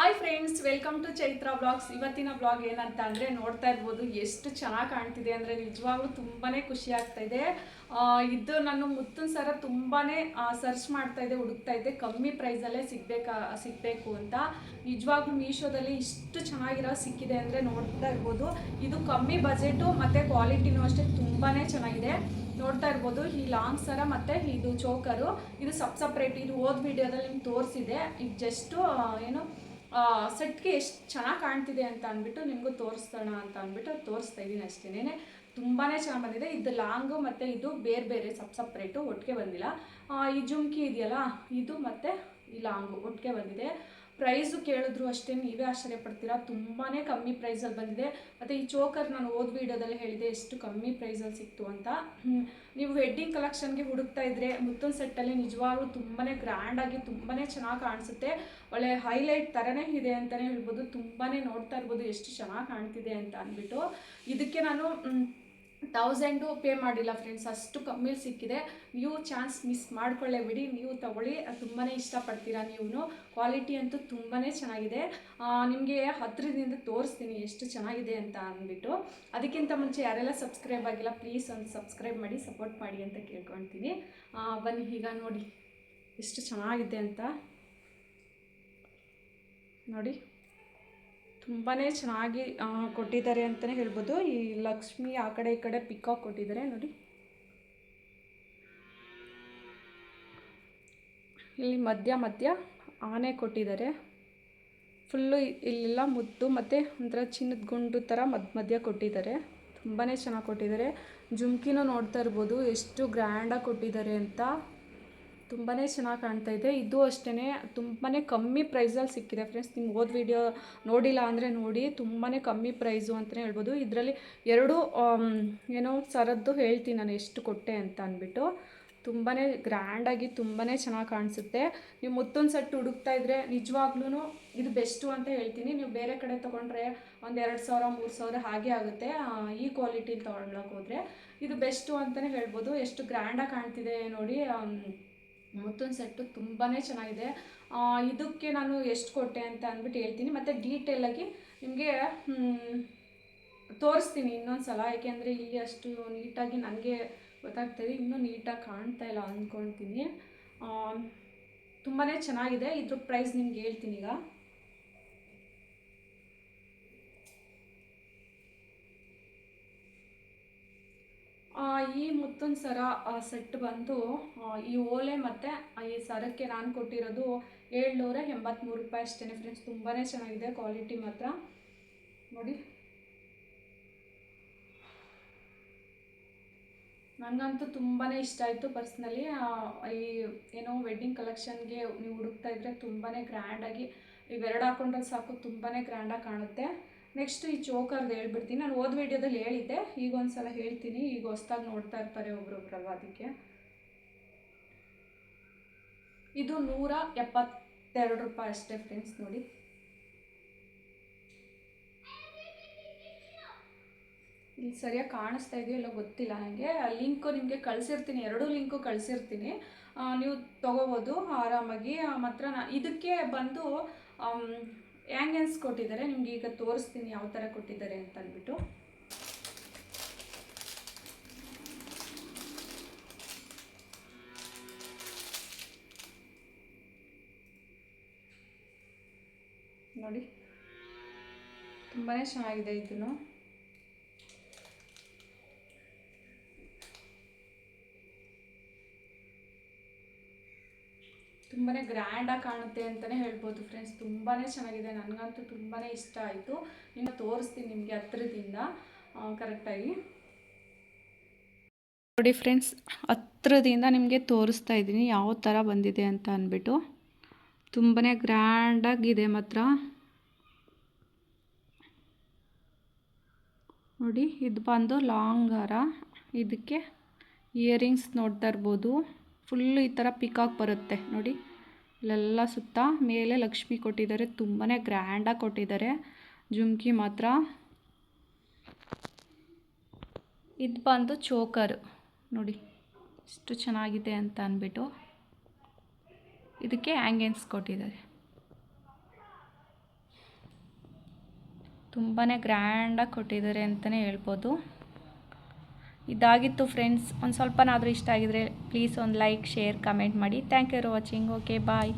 Hi friends welcome to Chaitra blogs ಇವತ್ತಿನ blog ಏನಂತ ಅಂದರೆ ನೋಡ್ತಾ ಇರ್ಬೋದು, ಎಷ್ಟು ಚೆನ್ನಾಗಿ ಕಾಣ್ತಿದೆ ಅಂದರೆ ನಿಜವಾಗ್ಲೂ ತುಂಬಾ ಖುಷಿ ಆಗ್ತಾ ಇದೆ. ಇದು ನಾನು ಮುತ್ತಿನ ಸರ ತುಂಬಾ ಸರ್ಚ್ ಮಾಡ್ತಾ ಇದ್ದೆ ಹುಡುಕ್ತಾ ಇದ್ದೆ ಕಮ್ಮಿ ಪ್ರೈಸಲ್ಲೇ ಸಿಗಬೇಕಾ, ಸಿಗಬೇಕು ಅಂತ. ನಿಜವಾಗ್ಲೂ ಮೀಶೋದಲ್ಲಿ ಇಷ್ಟು ಚೆನ್ನಾಗಿರೋ ಸಿಕ್ಕಿದೆ ಅಂದರೆ ನೋಡ್ತಾ ಇರ್ಬೋದು. ಇದು ಕಮ್ಮಿ ಬಜೆಟು ಮತ್ತು ಕ್ವಾಲಿಟಿನೂ ಅಷ್ಟೇ ತುಂಬಾ ಚೆನ್ನಾಗಿದೆ. ನೋಡ್ತಾ ಇರ್ಬೋದು, ಈ ಲಾಂಗ್ ಸರ ಮತ್ತು ಇದು ಚೋಕರು ಇದು ಸಪ್ ಸಪ್ರೇಟ್ ಇದು ಓದ್ ವಿಡಿಯೋದಲ್ಲಿ ನಿಮ್ಗೆ ತೋರಿಸಿದೆ. ಈಗ ಜಸ್ಟು ಏನು ಸೆಟ್ಗೆ ಎಷ್ಟು ಚೆನ್ನಾಗಿ ಕಾಣ್ತಿದೆ ಅಂತ ಅಂದ್ಬಿಟ್ಟು ನಿಮಗೂ ತೋರಿಸೋಣ ಅಂತ ಅಂದ್ಬಿಟ್ಟು ತೋರಿಸ್ತಾ ಇದ್ದೀನಿ ಅಷ್ಟೇನೆ ತುಂಬಾ ಚೆನ್ನಾಗಿ ಬಂದಿದೆ. ಇದು ಲಾಂಗು ಮತ್ತು ಇದು ಬೇರೆ ಬೇರೆ ಸಪ್ ಸಪ್ರೇಟು, ಒಟ್ಟಿಗೆ ಬಂದಿಲ್ಲ. ಈ ಜುಮ್ಕಿ ಇದೆಯಲ್ಲ, ಇದು ಮತ್ತು ಈ ಲಾಂಗು, ಒಟ್ಟಿಗೆ ಬಂದಿದೆ. ಪ್ರೈಸು ಕೇಳಿದ್ರು ಅಷ್ಟೇ ನೀವೇ ಆಶ್ಚರ್ಯ ಪಡ್ತೀರಾ? ತುಂಬಾ ಕಮ್ಮಿ ಪ್ರೈಸಲ್ಲಿ ಬಂದಿದೆ. ಮತ್ತು ಈ ಚೋಕರ್ ನಾನು ಓದ್ ವಿಡಿಯೋದಲ್ಲಿ ಹೇಳಿದೆ ಎಷ್ಟು ಕಮ್ಮಿ ಪ್ರೈಸಲ್ಲಿ ಸಿಕ್ತು ಅಂತ. ನೀವು ವೆಡ್ಡಿಂಗ್ ಕಲೆಕ್ಷನ್ಗೆ ಹುಡುಕ್ತಾ ಇದ್ರೆ ಮುತ್ತನ್ ಸೆಟ್ಟಲ್ಲಿ ನಿಜವಾಗ್ಲೂ ತುಂಬಾ ಗ್ರ್ಯಾಂಡಾಗಿ ತುಂಬಾ ಚೆನ್ನಾಗಿ ಕಾಣಿಸುತ್ತೆ. ಒಳ್ಳೆ ಹೈಲೈಟ್ ಥರನೇ ಇದೆ ಅಂತಲೇ ಹೇಳ್ಬೋದು. ತುಂಬಾ ನೋಡ್ತಾ ಇರ್ಬೋದು ಎಷ್ಟು ಚೆನ್ನಾಗಿ ಕಾಣ್ತಿದೆ ಅಂತ ಅಂದ್ಬಿಟ್ಟು. ಇದಕ್ಕೆ ನಾನು ತೌಸಂಡು ಪೇ ಮಾಡಿಲ್ಲ ಫ್ರೆಂಡ್ಸ್ ಅಷ್ಟು ಕಮ್ಮಿ ಸಿಕ್ಕಿದೆ. ನೀವು ಚಾನ್ಸ್ ಮಿಸ್ ಮಾಡ್ಕೊಳ್ಳೆ ಬಿಡಿ ನೀವು ತಗೊಳ್ಳಿ. ತುಂಬಾ ಇಷ್ಟಪಡ್ತೀರಾ ನೀವು ಕ್ವಾಲಿಟಿ ಅಂತೂ ತುಂಬಾ ಚೆನ್ನಾಗಿದೆ. ನಿಮಗೆ ಹತ್ತಿರದಿಂದ ತೋರಿಸ್ತೀನಿ ಎಷ್ಟು ಚೆನ್ನಾಗಿದೆ ಅಂತ ಅಂದ್ಬಿಟ್ಟು. ಅದಕ್ಕಿಂತ ಮುಂಚೆ ಯಾರೆಲ್ಲ ಸಬ್ಸ್ಕ್ರೈಬ್ ಆಗಿಲ್ಲ ಪ್ಲೀಸ್ ಒಂದು ಸಬ್ಸ್ಕ್ರೈಬ್ ಮಾಡಿ ಸಪೋರ್ಟ್ ಮಾಡಿ ಅಂತ ಕೇಳ್ಕೊಳ್ತೀನಿ. ಬನ್ನಿ ಈಗ ನೋಡಿ. ಎಷ್ಟು ಚೆನ್ನಾಗಿದೆ ಅಂತ. ನೋಡಿ. ತುಂಬಾ ಚೆನ್ನಾಗಿ ಕೊಟ್ಟಿದ್ದಾರೆ ಅಂತಲೇ ಹೇಳ್ಬೋದು. ಈ ಲಕ್ಷ್ಮಿ ಆ ಕಡೆ ಈ ಕಡೆ ಪಿಕಾಕ್ ಕೊಟ್ಟಿದ್ದಾರೆ, ನೋಡಿ. ಇಲ್ಲಿ ಮಧ್ಯ ಮಧ್ಯ ಆನೆ ಕೊಟ್ಟಿದ್ದಾರೆ. ಫುಲ್ಲು ಇಲ್ಲೆಲ್ಲ ಮುದ್ದು ಮತ್ತು ಒಂಥರ ಚಿನ್ನದ ಗುಂಡು ಥರ ಮಧ್ಯ ಮಧ್ಯ ಕೊಟ್ಟಿದ್ದಾರೆ. ತುಂಬಾ ಚೆನ್ನಾಗಿ ಕೊಟ್ಟಿದ್ದಾರೆ. ಜುಮ್ಕಿನೂ ನೋಡ್ತಾ ಇರ್ಬೋದು, ಎಷ್ಟು ಗ್ರ್ಯಾಂಡಾಗಿ ಕೊಟ್ಟಿದ್ದಾರೆ ಅಂತ. ತುಂಬಾ ಚೆನ್ನಾಗಿ ಕಾಣ್ತಾ ಇದೆ. ಇದು ಅಷ್ಟೇ ತುಂಬಾ ಕಮ್ಮಿ ಪ್ರೈಸಲ್ಲಿ ಸಿಕ್ಕಿದೆ ಫ್ರೆಂಡ್ಸ್ ನಿಮ್ಗೆ ಓದ್ ವಿಡಿಯೋ ನೋಡಿಲ್ಲ ಅಂದರೆ ನೋಡಿ. ತುಂಬಾ ಕಮ್ಮಿ ಪ್ರೈಸು ಅಂತಲೇ ಹೇಳ್ಬೋದು. ಇದರಲ್ಲಿ ಎರಡು ಏನೋ ಸರದ್ದು ಹೇಳ್ತೀನಿ ನಾನು, ಎಷ್ಟು ಕೊಟ್ಟೆ ಅಂತ ಅಂದ್ಬಿಟ್ಟು. ತುಂಬಾ ಗ್ರ್ಯಾಂಡಾಗಿ ತುಂಬಾ ಚೆನ್ನಾಗಿ ಕಾಣಿಸುತ್ತೆ. ನೀವು ಮತ್ತೊಂದು ಸೆಟ್ ಹುಡುಕ್ತಾ ಇದ್ರೆ ನಿಜವಾಗ್ಲೂ ಇದು ಬೆಸ್ಟು ಅಂತ ಹೇಳ್ತೀನಿ. ನೀವು ಬೇರೆ ಕಡೆ ತೊಗೊಂಡ್ರೆ ಒಂದು ಎರಡು ಸಾವಿರ, ಮೂರು ಸಾವಿರ ಹಾಗೆ ಆಗುತ್ತೆ. ಈ ಕ್ವಾಲಿಟಿಲಿ ತೊಗೊಳಕ್ಕೆ ಹೋದರೆ ಇದು ಬೆಸ್ಟು ಅಂತಲೇ ಹೇಳ್ಬೋದು. ಎಷ್ಟು ಗ್ರ್ಯಾಂಡಾಗಿ ಕಾಣ್ತಿದೆ ನೋಡಿ. ಮುತ್ತೊಂದು ಸೆಟ್ಟು ತುಂಬಾ ಚೆನ್ನಾಗಿದೆ. ಇದಕ್ಕೆ ನಾನು ಎಷ್ಟು ಕೊಟ್ಟೆ ಅಂತ ಅಂದ್ಬಿಟ್ಟು ಹೇಳ್ತೀನಿ. ಮತ್ತು ಡೀಟೇಲಾಗಿ ನಿಮಗೆ ತೋರಿಸ್ತೀನಿ ಇನ್ನೊಂದು ಸಲ. ಯಾಕೆಂದರೆ ಇಲ್ಲಿ ಅಷ್ಟು ನೀಟಾಗಿ ನನಗೆ ಗೊತ್ತಾಗ್ತದೆ ಇನ್ನೂ ನೀಟಾಗಿ ಕಾಣ್ತಾ ಇಲ್ಲ ಅಂದ್ಕೊಳ್ತೀನಿ ತುಂಬಾ ಚೆನ್ನಾಗಿದೆ. ಇದ್ರ ಪ್ರೈಸ್ ನಿಮ್ಗೆ ಹೇಳ್ತೀನಿ ಈಗ ಆ, ಈ ಮುತ್ತೊಂದು ಸರ ಸೆಟ್ ಬಂದು ಈ ಓಲೆ ಮತ್ತು ಈ ಸರಕ್ಕೆ ನಾನು ಕೊಟ್ಟಿರೋದು ಏಳ್ನೂರ ಎಂಬತ್ತ್ಮೂರು ರೂಪಾಯಿ ಅಷ್ಟೇ ಫ್ರೆಂಡ್ಸ್ ತುಂಬಾ ಚೆನ್ನಾಗಿದೆ ಕ್ವಾಲಿಟಿ ಮಾತ್ರ. ನೋಡಿ. ನನಗಂತೂ ತುಂಬಾ ಇಷ್ಟ ಆಯಿತು ಪರ್ಸ್ನಲಿ ಈ, ಏನೋ ವೆಡ್ಡಿಂಗ್ ಕಲೆಕ್ಷನ್ಗೆ ನೀವು ಹುಡುಕ್ತಾ ಇದ್ದರೆ ತುಂಬಾ ಗ್ರ್ಯಾಂಡಾಗಿ ಇವೆರಡು ಹಾಕೊಂಡ್ರೆ ಸಾಕು ತುಂಬಾ ಗ್ರ್ಯಾಂಡಾಗಿ ಕಾಣುತ್ತೆ. ನೆಕ್ಸ್ಟ್ ಈ ಚೋಕರ್ದು ಹೇಳ್ಬಿಡ್ತೀನಿ. ನಾನು ಓದ್ ವಿಡಿಯೋದಲ್ಲಿ ಹೇಳಿದ್ದೆ. ಈಗ ಒಂದು ಸಲ ಹೇಳ್ತೀನಿ. ಈಗ ಹೊಸ್ದಾಗಿ ನೋಡ್ತಾ ಇರ್ತಾರೆ ಒಬ್ರೊಬ್ರಲ್ವ ಅದಕ್ಕೆ. ಇದು ನೂರ ಎಪ್ಪತ್ತೆರಡು ರೂಪಾಯಿ ಅಷ್ಟೇ ಫ್ರೆಂಡ್ಸ್ ನೋಡಿ. ಇಲ್ಲಿ ಸರಿಯಾಗಿ ಕಾಣಿಸ್ತಾ ಇದೆಯೋ ಇಲ್ಲ ಗೊತ್ತಿಲ್ಲ ನನಗೆ ಲಿಂಕು ನಿಮಗೆ ಕಳಿಸಿರ್ತೀನಿ. ಎರಡೂ ಲಿಂಕು ಕಳಿಸಿರ್ತೀನಿ. ನೀವು ತೊಗೋಬೋದು ಆರಾಮಾಗಿ. ಮಾತ್ರ ನಾ ಇದಕ್ಕೆ ಬಂದು ಹ್ಯಾಂಗನ್ಸ್ ಕೊಟ್ಟಿದ್ದಾರೆ. ನಿಮ್ಗೆ ಈಗ ತೋರಿಸ್ತೀನಿ ಯಾವ ಥರ ಕೊಟ್ಟಿದ್ದಾರೆ ಅಂತ ಅಂದ್ಬಿಟ್ಟು. ನೋಡಿ. ತುಂಬಾ ಚೆನ್ನಾಗಿದೆ ಇದನ್ನು. ತುಂಬಾ ಗ್ರ್ಯಾಂಡಾಗಿ ಕಾಣುತ್ತೆ ಅಂತಲೇ ಹೇಳ್ಬೋದು ಫ್ರೆಂಡ್ಸ್ ತುಂಬಾ ಚೆನ್ನಾಗಿದೆ. ನನಗಂತೂ ತುಂಬಾ ಇಷ್ಟ ಆಯಿತು. ಇನ್ನು ತೋರಿಸ್ತೀನಿ ನಿಮಗೆ ಹತ್ರದಿಂದ. ಕರೆಕ್ಟಾಗಿ ನೋಡಿ ಫ್ರೆಂಡ್ಸ್ ಹತ್ರದಿಂದ ನಿಮಗೆ ತೋರಿಸ್ತಾ ಇದ್ದೀನಿ ಯಾವ ಥರ ಬಂದಿದೆ ಅಂತ ಅಂದ್ಬಿಟ್ಟು. ತುಂಬಾ ಗ್ರ್ಯಾಂಡಾಗಿದೆ ಮಾತ್ರ. ನೋಡಿ, ಇದು ಬಂದು ಲಾಂಗ್ ಹಾರ ಇದಕ್ಕೆ ಇಯರಿಂಗ್ಸ್ ನೋಡ್ತಾ ಇರ್ಬೋದು. ಫುಲ್ ಈ ಥರ ಪಿಕಾಕ್ ಬರುತ್ತೆ. ನೋಡಿ. ಇಲ್ಲೆಲ್ಲ ಸುತ್ತ ಮೇಲೆ ಲಕ್ಷ್ಮಿ ಕೊಟ್ಟಿದ್ದಾರೆ. ತುಂಬಾ ಗ್ರ್ಯಾಂಡಾಗಿ ಕೊಟ್ಟಿದ್ದಾರೆ. ಜುಮ್ಕಿ ಮಾತ್ರ. ಇದು ಬಂದು ಚೋಕರ್. ನೋಡಿ ಎಷ್ಟು ಚೆನ್ನಾಗಿದೆ ಅಂತ ಅಂದ್ಬಿಟ್ಟು ಇದಕ್ಕೆ ಹ್ಯಾಂಗೆನ್ಸ್ ಕೊಟ್ಟಿದ್ದಾರೆ. ತುಂಬಾ ಗ್ರ್ಯಾಂಡಾಗಿ ಕೊಟ್ಟಿದ್ದಾರೆ ಅಂತಲೇ ಹೇಳ್ಬೋದು. ಇದಾಗಿತ್ತು ಫ್ರೆಂಡ್ಸ್ ಒಂದು ಸ್ವಲ್ಪನಾದರೂ ಇಷ್ಟ ಆಗಿದರೆ ಪ್ಲೀಸ್ ಒಂದು ಲೈಕ್ ಶೇರ್ ಕಮೆಂಟ್ ಮಾಡಿ. Thank you for watching okay bye